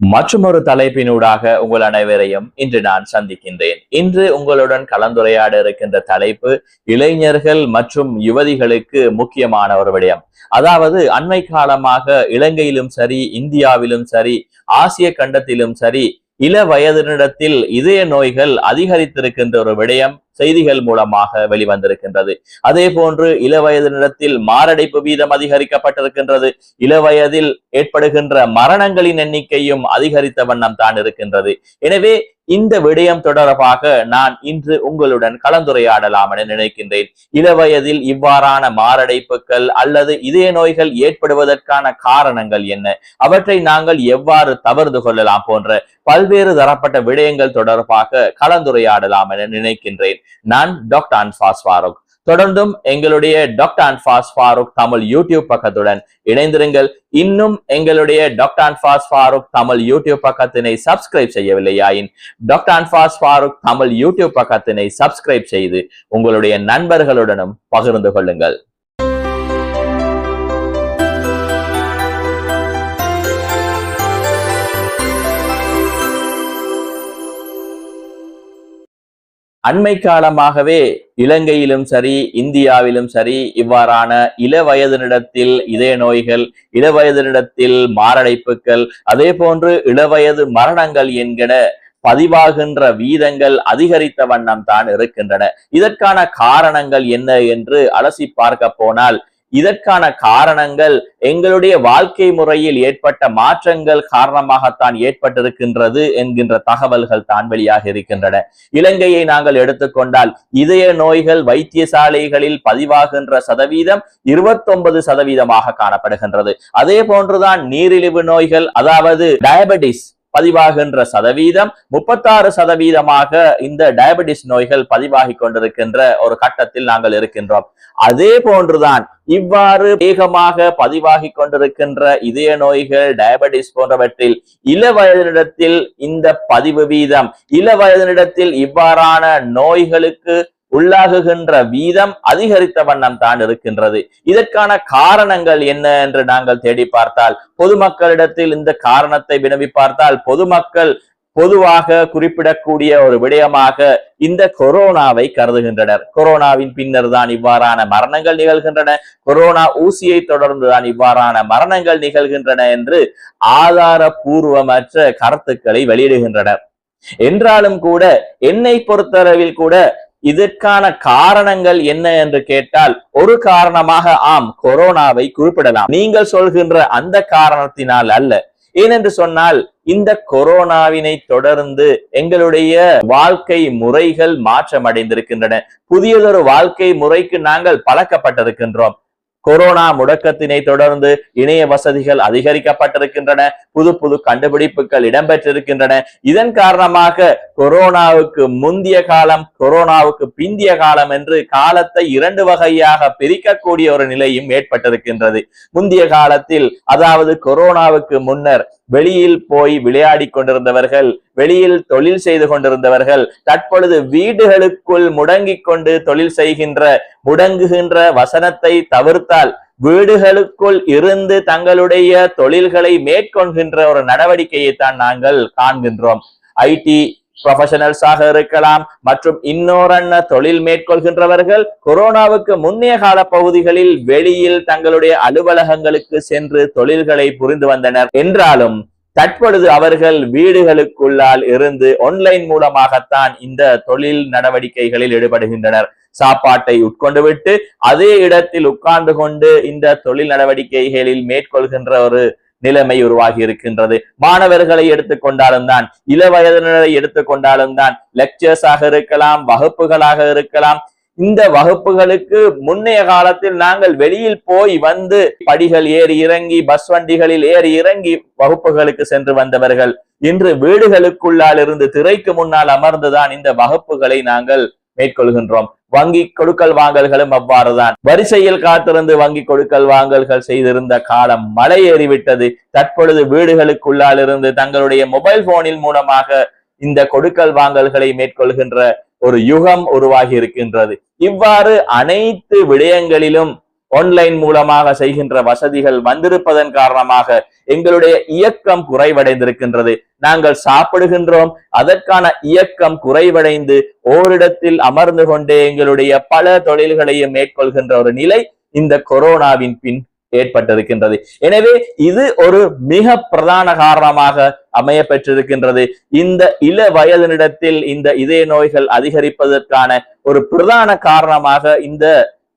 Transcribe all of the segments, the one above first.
மற்றுமொரு தலைப்பினூடாக உங்கள் அனைவரையும் இன்று நான் சந்திக்கின்றேன். இன்று உங்களுடன் கலந்துரையாட இருக்கின்ற தலைப்பு இளைஞர்கள் மற்றும் யுவதிகளுக்கு முக்கியமான ஒரு விடயம். அதாவது அண்மை காலமாக இலங்கையிலும் சரி இந்தியாவிலும் சரி ஆசிய கண்டத்திலும் சரி இள வயதினிடத்தில் இதய நோய்கள் அதிகரித்திருக்கின்ற ஒரு விடயம் செய்திகள் மூலமாக வெளிவந்திருக்கின்றது. அதே போன்று இளவயதினிடத்தில் மாரடைப்பு வீதம் அதிகரிக்கப்பட்டிருக்கின்றது. இளவயதில் ஏற்படுகின்ற மரணங்களின் எண்ணிக்கையும் அதிகரித்த வண்ணம் தான் இருக்கின்றது. எனவே இந்த விடயம் தொடர்பாக நான் இன்று உங்களுடன் கலந்துரையாடலாம் என நினைக்கின்றேன். இளவயதில் இவ்வாறான மாரடைப்புகள் அல்லது இதய நோய்கள் ஏற்படுவதற்கான காரணங்கள் என்ன? அவற்றை நாங்கள் எவ்வாறு தவிர்த்து கொள்ளலாம் போன்ற பல்வேறு தரப்பட்ட விடயங்கள் தொடர்பாக கலந்துரையாடலாம் என நினைக்கின்றேன். நான் டாக்டர் அன்பாஸ் ஃபாரூக் தொடர்ந்தும் எங்களுடைய டாக்டர் அன்பாஸ் ஃபாரூக் தமிழ் யூடியூப் பக்கத்துடன் இணைந்திருங்கள். இன்னும் எங்களுடைய டாக்டர் அன்பாஸ் ஃபாரூக் தமிழ் யூடியூப் பக்கத்தினை சப்ஸ்கிரைப் செய்யவில்லையாயின் டாக்டர் அன்பாஸ் ஃபாரூக் தமிழ் யூடியூப் பக்கத்தினை சப்ஸ்கிரைப் செய்து உங்களுடைய நண்பர்களுடனும் பகிர்ந்து கொள்ளுங்கள். அண்மை காலமாகவே இலங்கையிலும் சரி இந்தியாவிலும் சரி இவ்வாறான இள வயதினிடத்தில் இதய நோய்கள் இள வயதினிடத்தில் மாரடைப்புகள் அதே போன்று இளவயது மரணங்கள் என்கிற பதிவாகின்ற வீதங்கள் அதிகரித்த வண்ணம் தான் இருக்கின்றன. இதற்கான காரணங்கள் என்ன என்று அலசி பார்க்க போனால் இதற்கான காரணங்கள் எங்களுடைய வாழ்க்கை முறையில் ஏற்பட்ட மாற்றங்கள் காரணமாகத்தான் ஏற்பட்டிருக்கின்றது என்கின்ற தகவல்கள் தான் வெளியாக இருக்கின்றன. இலங்கையை நாங்கள் எடுத்துக்கொண்டால் இதய நோய்கள் வைத்தியசாலைகளில் பதிவாகின்ற சதவீதம் இருபத்தொன்பது சதவீதமாக காணப்படுகின்றது. அதே போன்றுதான் நீரிழிவு நோய்கள் அதாவது டயபெட்டிஸ் பதிவாகின்ற சதவீதம் முப்பத்தாறு சதவீதமாக இந்த டயபெட்டிஸ் நோய்கள் பதிவாகி கொண்டிருக்கின்ற ஒரு கட்டத்தில் நாங்கள் இருக்கின்றோம். அதே போன்றுதான் இவ்வாறு வேகமாக பதிவாகி கொண்டிருக்கின்ற இதய நோய்கள் டயபெட்டிஸ் போன்றவற்றில் இள வயதினிடத்தில் இந்த பதிவு வீதம் இள வயதினிடத்தில் இவ்வாறான நோய்களுக்கு உள்ளாகுகின்ற வீதம் அதிகரித்த வண்ணம் தான் இருக்கின்றது. இதற்கான காரணங்கள் என்ன என்று நாங்கள் தேடி பார்த்தால் பொதுமக்களிடத்தில் இந்த காரணத்தை வினவி பார்த்தால் பொதுமக்கள் பொதுவாக குறிப்பிடக்கூடிய ஒரு விடயமாக இந்த கொரோனாவை கருதுகின்றனர். கொரோனாவின் பின்னர் தான் இவ்வாறான மரணங்கள் நிகழ்கின்றன. கொரோனா ஊசியை தொடர்ந்து தான் இவ்வாறான மரணங்கள் நிகழ்கின்றன என்று ஆதாரபூர்வமற்ற கருத்துக்களை வெளியிடுகின்றனர். என்றாலும் கூட என்னை பொறுத்தளவில் கூட இதற்கான காரணங்கள் என்ன என்று கேட்டால் ஒரு காரணமாக ஆம் கொரோனாவை குறிப்பிடலாம். நீங்கள் சொல்கின்ற அந்த காரணத்தினால் அல்ல. ஏனென்று சொன்னால் இந்த கொரோனாவினை தொடர்ந்து எங்களுடைய வாழ்க்கை முறைகள் மாற்றம் அடைந்திருக்கின்றன புதியதொரு வாழ்க்கை முறைக்கு நாங்கள் பழக்கப்பட்டிருக்கின்றோம். கொரோனா முடக்கத்தினை தொடர்ந்து இணைய வசதிகள் அதிகரிக்கப்பட்டிருக்கின்றன. புது புது கண்டுபிடிப்புகள் இடம்பெற்றிருக்கின்றன. இதன் காரணமாக கொரோனாவுக்கு முந்திய காலம் கொரோனாவுக்கு பிந்திய காலம் என்று காலத்தை இரண்டு வகையாக பிரிக்கக்கூடிய ஒரு நிலையும் ஏற்பட்டிருக்கின்றது. முந்திய காலத்தில் அதாவது கொரோனாவுக்கு முன்னர் வெளியில் போய் விளையாடி கொண்டிருந்தவர்கள் வெளியில் தொழில் செய்து கொண்டிருந்தவர்கள் தற்பொழுது வீடுகளுக்குள் முடங்கிக் கொண்டு தொழில் செய்கின்ற முடங்குகின்ற வசனத்தை தவிர்த்தால் வீடுகளுக்குள் இருந்து தங்களுடைய தொழில்களை மேற்கொள்கின்ற ஒரு நடவடிக்கையை தான் நாங்கள் காண்கின்றோம். ஐடி ப்ரொஃபஷனல்ஸாக இருக்கலாம் மற்றும் இன்னொரன்ன தொழில் மேற்கொள்கின்றவர்கள் கொரோனாவுக்கு முன்னைய கால பகுதிகளில் வெளியில் தங்களுடைய அலுவலகங்களுக்கு சென்று தொழில்களை புரிந்து வந்தனர். என்றாலும் தற்பொழுது அவர்கள் வீடுகளுக்குள்ளால் இருந்து ஒன்லைன் மூலமாகத்தான் இந்த தொழில் நடவடிக்கைகளில் ஈடுபடுகின்றனர். சாப்பாட்டை உட்கொண்டு விட்டு அதே இடத்தில் உட்கார்ந்து கொண்டு இந்த தொழில் நடவடிக்கைகளில் மேற்கொள்கின்ற ஒரு நிலைமை உருவாகி இருக்கின்றது. மாணவர்களை எடுத்துக்கொண்டாலும் தான் இள வயதினரை எடுத்துக்கொண்டாலும் தான் லெக்சர்ஸாக இருக்கலாம் வகுப்புகளாக இருக்கலாம். இந்த வகுப்புகளுக்கு முன்னைய காலத்தில் நாங்கள் வெளியில் போய் வந்து படிகள் ஏறி இறங்கி பஸ் வண்டிகளில் ஏறி இறங்கி வகுப்புகளுக்கு சென்று வந்தவர்கள் இன்று வீடுகளுக்குள்ளால் இருந்து திரைக்கு முன்னால் அமர்ந்துதான் இந்த வகுப்புகளை நாங்கள் மேற்கொள்கின்றோம். வங்கி கொடுக்கல் வாங்கல்களும் அவ்வாறுதான். வரிசையில் காத்திருந்து வங்கி கொடுக்கல் வாங்கல்கள் செய்திருந்த காலம் மலை ஏறிவிட்டது. தற்பொழுது வீடுகளுக்குள்ளால் இருந்து தங்களுடைய மொபைல் போனில் மூலமாக இந்த கொடுக்கல் வாங்கல்களை மேற்கொள்கின்ற ஒரு யுகம் உருவாகி இருக்கின்றது. இவ்வாறு அனைத்து விடயங்களிலும் ஆன்லைன் மூலமாக செய்கின்ற வசதிகள் வந்திருப்பதன் காரணமாக எங்களுடைய இயக்கம் குறைவடைந்திருக்கின்றது. நாங்கள் சாப்பிடுகின்றோம் அதற்கான இயக்கம் குறைவடைந்து ஓரிடத்தில் அமர்ந்து கொண்டே எங்களுடைய பல தொழில்களையும் மேற்கொள்கின்ற ஒரு நிலை இந்த கொரோனாவின் பின் ஏற்பட்டிருக்கின்றது. எனவே இது ஒரு மிக பிரதான காரணமாக அமைய பெற்றிருக்கின்றது இந்த இள வயதினிடத்தில் இந்த இதய நோய்கள் அதிகரிப்பதற்கான ஒரு பிரதான காரணமாக இந்த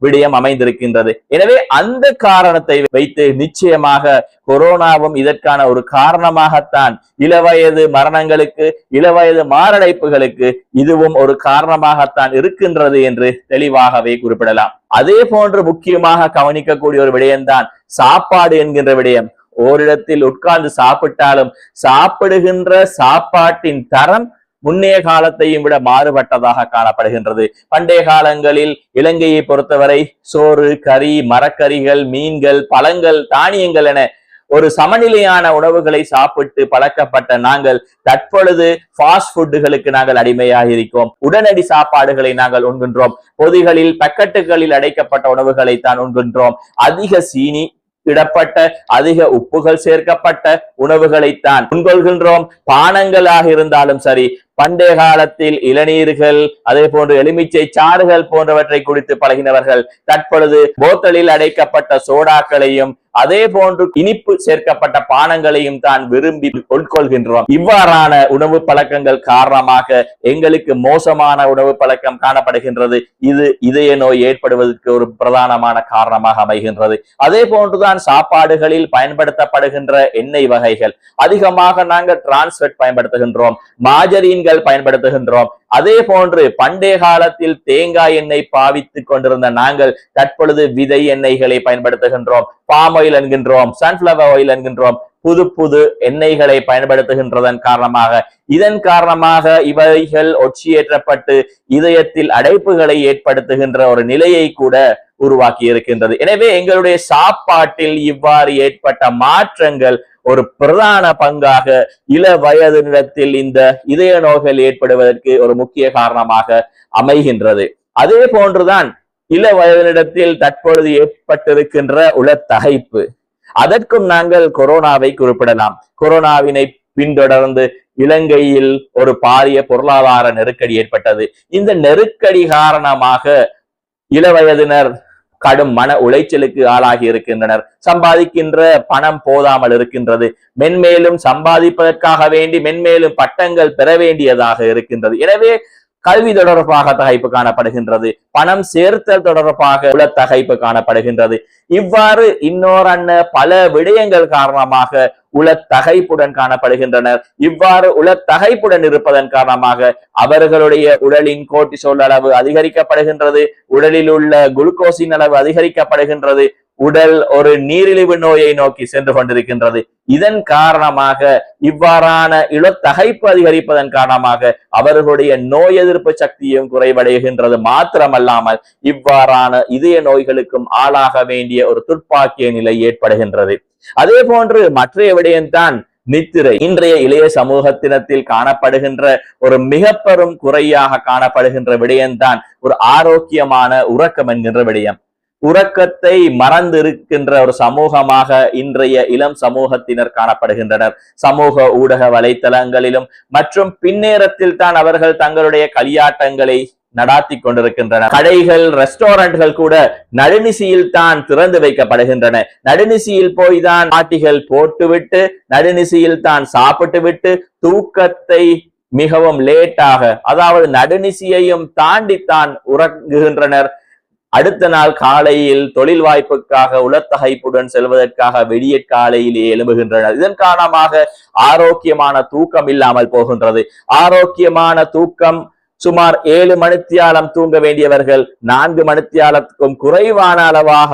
விடயம் அமைந்திருக்கின்றது. எனவே அந்த காரணத்தை வைத்து நிச்சயமாக கொரோனாவும் இதற்கான ஒரு காரணமாகத்தான் இளவயது மரணங்களுக்கு இளவயது மாரடைப்புகளுக்கு இதுவும் ஒரு காரணமாகத்தான் இருக்கின்றது என்று தெளிவாகவே குறிப்பிடலாம். அதே போன்று முக்கியமாக கவனிக்கக்கூடிய ஒரு விடயம்தான் சாப்பாடு என்கின்ற விடயம். ஓரிடத்தில் உட்கார்ந்து சாப்பிட்டாலும் சாப்பிடுகின்ற சாப்பாட்டின் தரம் முன்னைய காலத்தையும் விட மாறுபட்டதாக காணப்படுகின்றது. பண்டைய காலங்களில் இலங்கையை பொறுத்தவரை சோறு கறி மரக்கறிகள் மீன்கள் பழங்கள் தானியங்கள் என ஒரு சமநிலையான உணவுகளை சாப்பிட்டு பழக்கப்பட்ட நாங்கள் தற்பொழுது ஃபாஸ்ட் ஃபுட்டுகளுக்கு நாங்கள் அடிமையாக இருக்கோம். உடனடி சாப்பாடுகளை நாங்கள் உண்கின்றோம். பொதிகளில் பக்கெட்டுகளில் அடைக்கப்பட்ட உணவுகளை தான் உண்கின்றோம். அதிக சீனி இடப்பட்ட அதிக உப்புகள் சேர்க்கப்பட்ட உணவுகளைத்தான் உண்கொள்கின்றோம். பானங்களாக இருந்தாலும் சரி பண்டைய காலத்தில் இளநீர்கள் அதே போன்று எலுமிச்சை சாறுகள் போன்றவற்றை குடித்து பழகினவர்கள் தற்பொழுது போத்தலில் அடைக்கப்பட்ட சோடாக்களையும் அதே போன்று இனிப்பு சேர்க்கப்பட்ட பானங்களையும் தான் விரும்பி உட்கொள்கின்றோம். இவ்வாறான உணவு பழக்கங்கள் காரணமாக எங்களுக்கு மோசமான உணவு பழக்கம் காணப்படுகின்றது. இது இதய நோய் ஏற்படுவதற்கு ஒரு பிரதானமான காரணமாக அமைகின்றது. அதே போன்றுதான் சாப்பாடுகளில் பயன்படுத்தப்படுகின்ற எண்ணெய் வகைகள். அதிகமாக நாங்கள் டிரான்ஸ்பெட் பயன்படுத்துகின்றோம். மாஜரீன்கள் பயன்படுத்துகின்றோம். அதே போன்று பண்டைய காலத்தில் தேங்காய் எண்ணெய் பாவித்துக் கொண்டிருந்த நாங்கள் தற்பொழுது விதை எண்ணெய்களை பயன்படுத்துகின்றோம். பாம் ஆயில் என்கின்றோம் சன்ஃபிளவர் ஆயில் என்கின்றோம். புது புது எண்ணெய்களை பயன்படுத்துகின்றதன் காரணமாக. இதன் காரணமாக இவைகள் ஒற்றியேற்றப்பட்டு இதயத்தில் அடைப்புகளை ஏற்படுத்துகின்ற ஒரு நிலையை கூட உருவாக்கி இருக்கின்றது எனவே எங்களுடைய சாப்பாட்டில் இவ்வாறு ஏற்பட்ட மாற்றங்கள் ஒரு பிரதான பங்காக இள வயது நிலத்தில் இந்த இதய நோய்கள் ஏற்படுவதற்கு ஒரு முக்கிய காரணமாக அமைகின்றது. அதே போன்றுதான் இள வயதினிடத்தில் தற்பொழுது ஏற்பட்டிருக்கின்ற உளத்தகைப்பு. அதற்கும் நாங்கள் கொரோனாவை குறிப்பிடலாம். கொரோனாவினை பின்தொடர்ந்து இலங்கையில் ஒரு பாரிய பொருளாதார நெருக்கடி ஏற்பட்டது. இந்த நெருக்கடி காரணமாக இளவயதினர் கடும் மன உளைச்சலுக்கு ஆளாகி இருக்கின்றனர். சம்பாதிக்கின்ற பணம் போதாமல் இருக்கின்றது. மென்மேலும் சம்பாதிப்பதற்காக வேண்டி மென்மேலும் பட்டங்கள் பெற வேண்டியதாக இருக்கின்றது. எனவே கல்வி தொடர்பாக தகைப்பு காணப்படுகின்றது. பணம் சேர்த்தல் தொடர்பாக உள்ள தகைப்பு காணப்படுகின்றது. இவ்வாறு இன்னொரு பல விடயங்கள் காரணமாக உலத்தகைப்புடன் காணப்படுகின்றனர். இவ்வாறு உள தகைப்புடன் இருப்பதன் காரணமாக அவர்களுடைய உடலின் கோர்டிசோல் அளவு அதிகரிக்கப்படுகின்றது. உடலில் உள்ள குளுக்கோஸின் அளவு அதிகரிக்கப்படுகின்றது. உடல் ஒரு நீரிழிவு நோயை நோக்கி சென்று கொண்டிருக்கின்றது. இதன் காரணமாக இவ்வாறான இளத்தகைப்பு அதிகரிப்பதன் காரணமாக அவர்களுடைய நோய் எதிர்ப்பு சக்தியும் குறைவடைகின்றது. மாத்திரமல்லாமல் இவ்வாறான இதய நோய்களுக்கும் ஆளாக வேண்டிய ஒரு துர்ப்பாக்கிய நிலை ஏற்படுகின்றது. அதே போன்று மற்றைய விடயம்தான் நித்திரை. இன்றைய இளைய சமூகத்தினத்தில் காணப்படுகின்ற ஒரு மிக பெரும் குறையாக காணப்படுகின்ற விடயம்தான் ஒரு ஆரோக்கியமான உறக்கம் என்கின்ற விடயம். உறக்கத்தை மறந்திருக்கின்ற ஒரு சமூகமாக இன்றைய இளம் சமூகத்தினர் காணப்படுகின்றனர். சமூக ஊடக வலைத்தளங்களிலும் மற்றும் பின்னேரத்தில் தான் அவர்கள் தங்களுடைய களியாட்டங்களை நடாத்தி கொண்டிருக்கின்றன கடைகள் ரெஸ்டாரண்ட்கள் கூட நடுநிசியில் தான் திறந்து வைக்கப்படுகின்றன. நடுநிசியில் போய் தான் பாட்டிகள் போட்டுவிட்டு நடுநிசியில் தான் சாப்பிட்டு விட்டு தூக்கத்தை மிகவும் லேட்டாக அதாவது நடுநிசியையும் தாண்டித்தான் உறங்குகின்றனர். அடுத்த நாள் காலையில் தொழில் வாய்ப்புக்காக உலத்தகைப்புடன் செல்வதற்காக விடிய காலையிலே எழும்புகின்றனர். இதன் காரணமாக ஆரோக்கியமான தூக்கம் இல்லாமல் போகின்றது. ஆரோக்கியமான தூக்கம் சுமார் ஏழு மணித்தியாலம் தூங்க வேண்டியவர்கள் நான்கு மணித்தியாலத்துக்கும் குறைவான அளவாக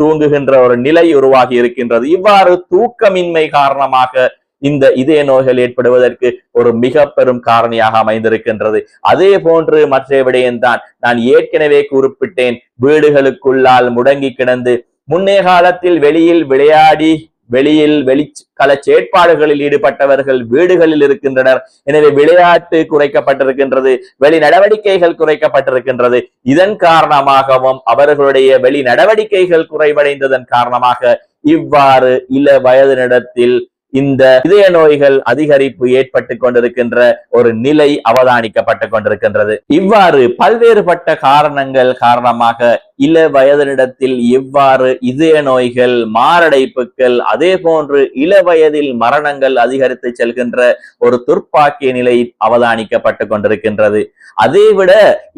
தூங்குகின்ற ஒரு நிலை உருவாகி இருக்கின்றது. இவ்வாறு தூக்கமின்மை காரணமாக இந்த இதய நோய்கள் ஏற்படுவதற்கு ஒரு மிக பெரும் காரணியாக அமைந்திருக்கின்றது. அதே போன்று மற்ற விடயம்தான். நான் ஏற்கனவே குறிப்பிட்டேன் வீடுகளுக்குள்ளால் முடங்கி கிடந்து முன்னே காலத்தில் வெளியில் விளையாடி வெளியில் வெளி கல செயற்பாடுகளில் ஈடுபட்டவர்கள் வீடுகளில் இருக்கின்றனர். எனவே விளையாட்டு குறைக்கப்பட்டிருக்கின்றது வெளி நடவடிக்கைகள் குறைக்கப்பட்டிருக்கின்றது. இதன் காரணமாகவும் அவர்களுடைய வெளி நடவடிக்கைகள் குறைவடைந்ததன் காரணமாக இவ்வாறு இள வயதினிடத்தில் இந்த இதய நோய்கள் அதிகரிப்பு ஏற்பட்டு கொண்டிருக்கின்ற ஒரு நிலை அவதானிக்கப்பட்டு கொண்டிருக்கின்றது. இவ்வாறு பல்வேறுபட்ட காரணங்கள் காரணமாக இள வயதினிடத்தில் எவ்வாறு இதய நோய்கள் மாரடைப்புகள் அதே போன்று இள வயதில் மரணங்கள் அதிகரித்து செல்கின்ற ஒரு துர்ப்பாக்கிய நிலை அவதானிக்கப்பட்டு கொண்டிருக்கின்றது. அதைவிட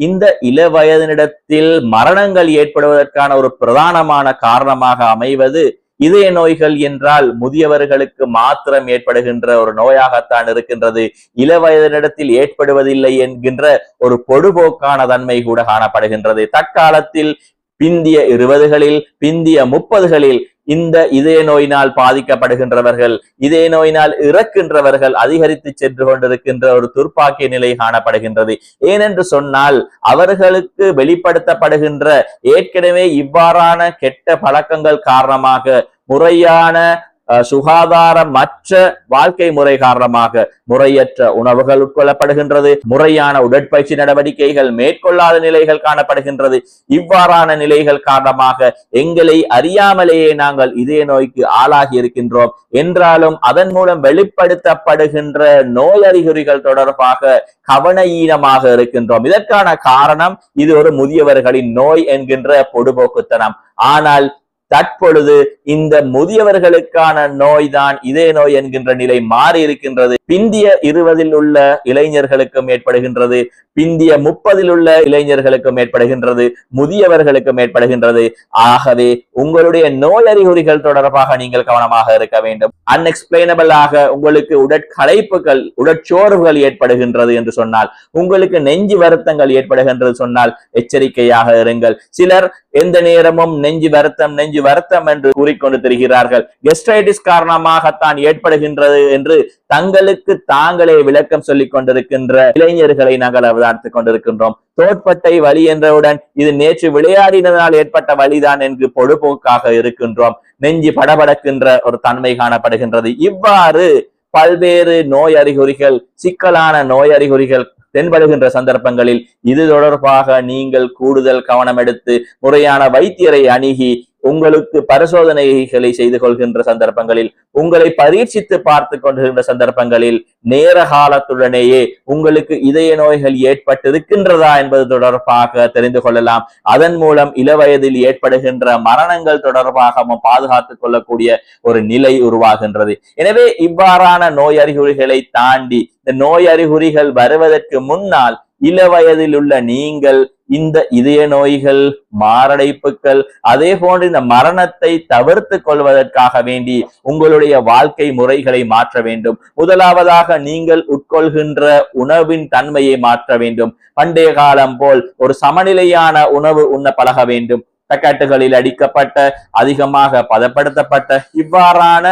இந்த இள வயதினிடத்தில் மரணங்கள் ஏற்படுவதற்கான ஒரு பிரதானமான காரணமாக அமைவது இதய நோய்கள் என்றால் முதியவர்களுக்கு மாத்திரம் ஏற்படுகின்ற ஒரு நோயாகத்தான் இருக்கின்றது. இள வயதினிடத்தில் ஏற்படுவதில்லை என்கின்ற ஒரு பொடுபோக்கான தன்மை கூட காணப்படுகின்றது. தற்காலத்தில் பிந்திய இருபதுகளில் பிந்திய முப்பதுகளில் இந்த இதய நோயினால் பாதிக்கப்படுகின்றவர்கள் இதய நோயினால் இறக்கின்றவர்கள் அதிகரித்து சென்று கொண்டிருக்கின்ற ஒரு துர்ப்பாக்கிய நிலை காணப்படுகின்றது. ஏனென்று சொன்னால் அவர்களுக்கு வெளிப்படுத்தப்படுகின்ற ஏற்கனவே இவ்வாறான கெட்ட பழக்கங்கள் காரணமாக முறையான சுகாதாரமற்ற வாழ்க்கை முறை காரணமாக முறையற்ற உணவுகள் உட்கொள்ளப்படுகின்றது முறையான உடற்பயிற்சி நடவடிக்கைகள் மேற்கொள்ளாத நிலைகள் காணப்படுகின்றது. இவ்வாறான நிலைகள் காரணமாக எங்களை அறியாமலேயே நாங்கள் இதய நோய்க்கு ஆளாகி இருக்கின்றோம். என்றாலும் அதன் மூலம் வெளிப்படுத்தப்படுகின்ற நோய் அறிகுறிகள் தொடர்பாக கவனயீனமாக இருக்கின்றோம். இதற்கான காரணம் இது ஒரு முதியவர்களின் நோய் என்கின்ற பொடுபோக்குத்தனம். ஆனால் தற்பொழுது இந்த முதியவர்களுக்கான நோய்தான் இதே நோய் என்கின்ற நிலை மாறி இருக்கின்றது. பிந்திய இருபதில் உள்ள இளைஞர்களுக்கும் ஏற்படுகின்றது. பிந்திய முப்பதில் உள்ள இளைஞர்களுக்கும் ஏற்படுகின்றது. முதியவர்களுக்கும் ஏற்படுகின்றது. ஆகவே உங்களுடைய நோய் அறிகுறிகள் தொடர்பாக நீங்கள் கவனமாக இருக்க வேண்டும். அன்எக்ஸ்பிளைனபிளாக ஆக உங்களுக்கு உடற்களைப்புகள் உடற்சோர்வுகள் ஏற்படுகின்றது என்று சொன்னால் உங்களுக்கு நெஞ்சு வருத்தங்கள் ஏற்படுகின்றது சொன்னால் எச்சரிக்கையாக இருங்கள். சிலர் எந்த நேரமும் நெஞ்சு வருத்தம் நெஞ்சு வருத்தம் என்று கூறிக்கொண்டு திரிகிறார்கள். கெஸ்டைட்டிஸ் காரணமாகத்தான் ஏற்படுகின்றது என்று தங்களுக்கு தாங்களே விளக்கம் சொல்லிக் கொண்டிருக்கின்ற இளைஞர்களை நாங்கள் அவதார்த்து கொண்டிருக்கின்றோம். தோட்பட்டை வலி என்றவுடன் இது நேற்று விளையாடினதால் ஏற்பட்ட வழிதான் என்று பொழுபோக்காக இருக்கின்றோம். நெஞ்சு படபடக்கின்ற ஒரு தன்மை காணப்படுகின்றது. இவ்வாறு பல்வேறு நோய் அறிகுறிகள் சிக்கலான நோய் அறிகுறிகள் தென்படுகின்ற சந்தர்ப்பங்களில் இது தொடர்பாக நீங்கள் கூடுதல் கவனம் எடுத்து முறையான வைத்தியரை அணுகி உங்களுக்கு பரிசோதனைகளை செய்து கொள்கின்ற சந்தர்ப்பங்களில் உங்களை பரீட்சித்து பார்த்து கொண்டிருக்கின்ற சந்தர்ப்பங்களில் நேர காலத்துடனேயே உங்களுக்கு இதய நோய்கள் ஏற்பட்டிருக்கின்றதா என்பது தொடர்பாக தெரிந்து கொள்ளலாம். அதன் மூலம் இளவயதில் ஏற்படுகின்ற மரணங்கள் தொடர்பாகவும் பாதுகாத்துக் கொள்ளக்கூடிய ஒரு நிலை உருவாகின்றது. எனவே இவ்வாறான நோய் அறிகுறிகளை தாண்டி இந்த நோய் அறிகுறிகள் வருவதற்கு முன்னால் இள வயதில் உள்ள நீங்கள் இந்த இதய நோய்கள் மாரடைப்புகள் அதே போன்று இந்த மரணத்தை தவிர்த்து கொள்வதற்காக வேண்டி உங்களுடைய வாழ்க்கை முறைகளை மாற்ற வேண்டும். முதலாவதாக நீங்கள் உட்கொள்கின்ற உணவின் தன்மையை மாற்ற வேண்டும். பண்டைய காலம் போல் ஒரு சமநிலையான உணவு உண்ண பழக வேண்டும். தக்காட்டுகளில் அடிக்கப்பட்ட அதிகமாக பதப்படுத்தப்பட்ட இவ்வாறான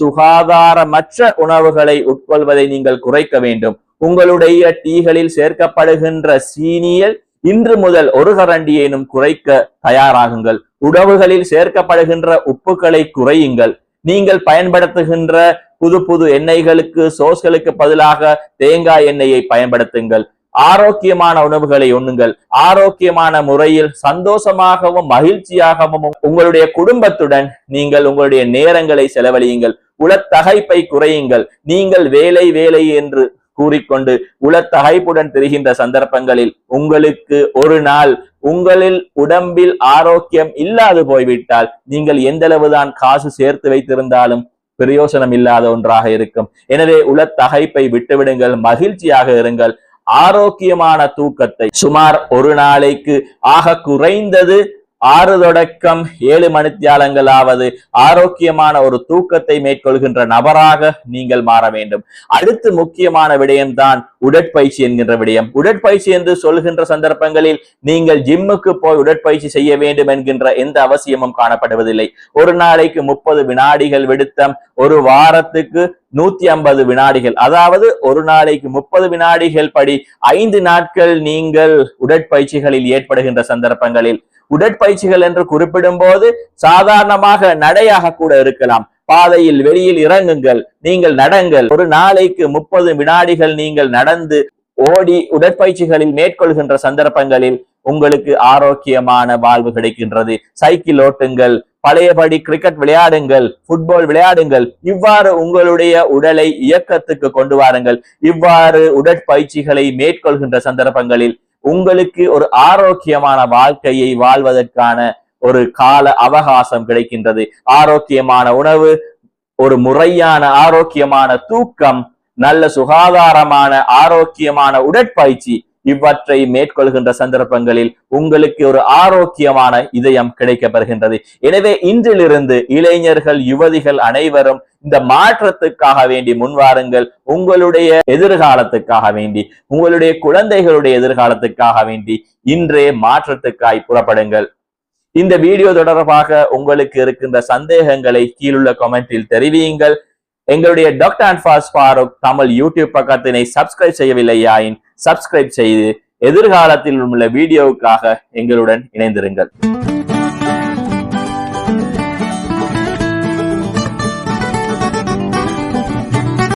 சுகாதாரமற்ற உணவுகளை உட்கொள்வதை நீங்கள் குறைக்க வேண்டும். உங்களுடைய டீகளில் சேர்க்கப்படுகின்ற சீனியல் இன்று முதல் ஒரு கரண்டியேனும் குறைக்க தயாராகுங்கள். உணவுகளில் சேர்க்கப்படுகின்ற உப்புகளை குறையுங்கள். நீங்கள் பயன்படுத்துகின்ற புது புது எண்ணெய்களுக்கு சோஸ்களுக்கு பதிலாக தேங்காய் எண்ணெயை பயன்படுத்துங்கள். ஆரோக்கியமான உணவுகளை உண்ணுங்கள். ஆரோக்கியமான முறையில் சந்தோஷமாகவும் மகிழ்ச்சியாகவும் உங்களுடைய குடும்பத்துடன் நீங்கள் உங்களுடைய நேரங்களை செலவழியுங்கள். உளத்தகைப்பை குறையுங்கள். நீங்கள் வேலை வேலை என்று கூறிக்கொண்டு உளத்தகைப்புடன் திரிகின்ற சந்தர்ப்பங்களில் உங்களுக்கு ஒரு நாள் உங்களில் உடம்பில் ஆரோக்கியம் இல்லாது போய்விட்டால் நீங்கள் எந்தளவுதான் காசு சேர்த்து வைத்திருந்தாலும் பிரயோசனம் இல்லாத ஒன்றாக இருக்கும். எனவே உளத்தகைப்பை விட்டுவிடுங்கள் மகிழ்ச்சியாக இருங்கள். ஆரோக்கியமான தூக்கத்தை சுமார் ஒரு நாளைக்கு ஆக குறைந்தது ஆறு தொடக்கம் ஏழு மணித்தியாலங்களாவது ஆரோக்கியமான ஒரு தூக்கத்தை மேற்கொள்கின்ற நபராக நீங்கள் மாற வேண்டும். அடுத்து முக்கியமான விடயம்தான் உடற்பயிற்சி என்கின்ற விடயம். உடற்பயிற்சி என்று சொல்கின்ற சந்தர்ப்பங்களில் நீங்கள் ஜிம்முக்கு போய் உடற்பயிற்சி செய்ய வேண்டும் என்கின்ற எந்த அவசியமும் காணப்படுவதில்லை. ஒரு நாளைக்கு முப்பது வினாடிகள் விடுத்தம் ஒரு வாரத்துக்கு நூத்தி ஐம்பது வினாடிகள். அதாவது ஒரு நாளைக்கு முப்பது வினாடிகள் படி ஐந்து நாட்கள் நீங்கள் உடற்பயிற்சிகளில் ஏற்படுகின்ற சந்தர்ப்பங்களில். உடற்பயிற்சிகள் என்று குறிப்பிடும் போது சாதாரணமாக நடையாக கூட இருக்கலாம். பாதையில் வெளியில் இறங்குங்கள் நீங்கள் நடங்கள். ஒரு நாளைக்கு முப்பது வினாடிகள் நீங்கள் நடந்து ஓடி உடற்பயிற்சிகளில் மேற்கொள்கின்ற சந்தர்ப்பங்களில் உங்களுக்கு ஆரோக்கியமான வாழ்வு கிடைக்கின்றது. சைக்கிள் ஓட்டுங்கள் பழையபடி கிரிக்கெட் விளையாடுங்கள் ஃபுட்பால் விளையாடுங்கள். இவ்வாறு உங்களுடைய உடலை இயக்கத்துக்கு கொண்டு வாருங்கள். இவ்வாறு உடற்பயிற்சிகளை மேற்கொள்கின்ற சந்தர்ப்பங்களில் உங்களுக்கு ஒரு ஆரோக்கியமான வாழ்க்கையை வாழ்வதற்கான ஒரு கால அவகாசம் கிடைக்கின்றது. ஆரோக்கியமான உணவு ஒரு முறையான ஆரோக்கியமான தூக்கம் நல்ல சுகாதாரமான ஆரோக்கியமான உடற்பயிற்சி இவற்றை மேற்கொள்கின்ற சந்தர்ப்பங்களில் உங்களுக்கு ஒரு ஆரோக்கியமான இதயம் கிடைக்கப்பெறுகின்றது. எனவே இன்றிலிருந்து இளைஞர்கள் யுவதிகள் அனைவரும் இந்த மாற்றத்துக்காக வேண்டி முன்வாருங்கள். உங்களுடைய எதிர்காலத்துக்காக வேண்டி உங்களுடைய குழந்தைகளுடைய எதிர்காலத்துக்காக வேண்டி இன்றே மாற்றத்துக்காய் புறப்படுங்கள். இந்த வீடியோ தொடர்பாக உங்களுக்கு இருக்கின்ற சந்தேகங்களை கீழுள்ள கமெண்டில் தெரிவியுங்கள். எங்களுடைய doctor Anbas Farook Tamil YouTube பக்கத்தினை சப்ஸ்கிரைப் செய்யவில்லையாயின் சப்ஸ்கிரைப் செய்து எதிர்காலத்தில் உள்ள வீடியோவுக்காக எங்களுடன் இணைந்திருங்கள்.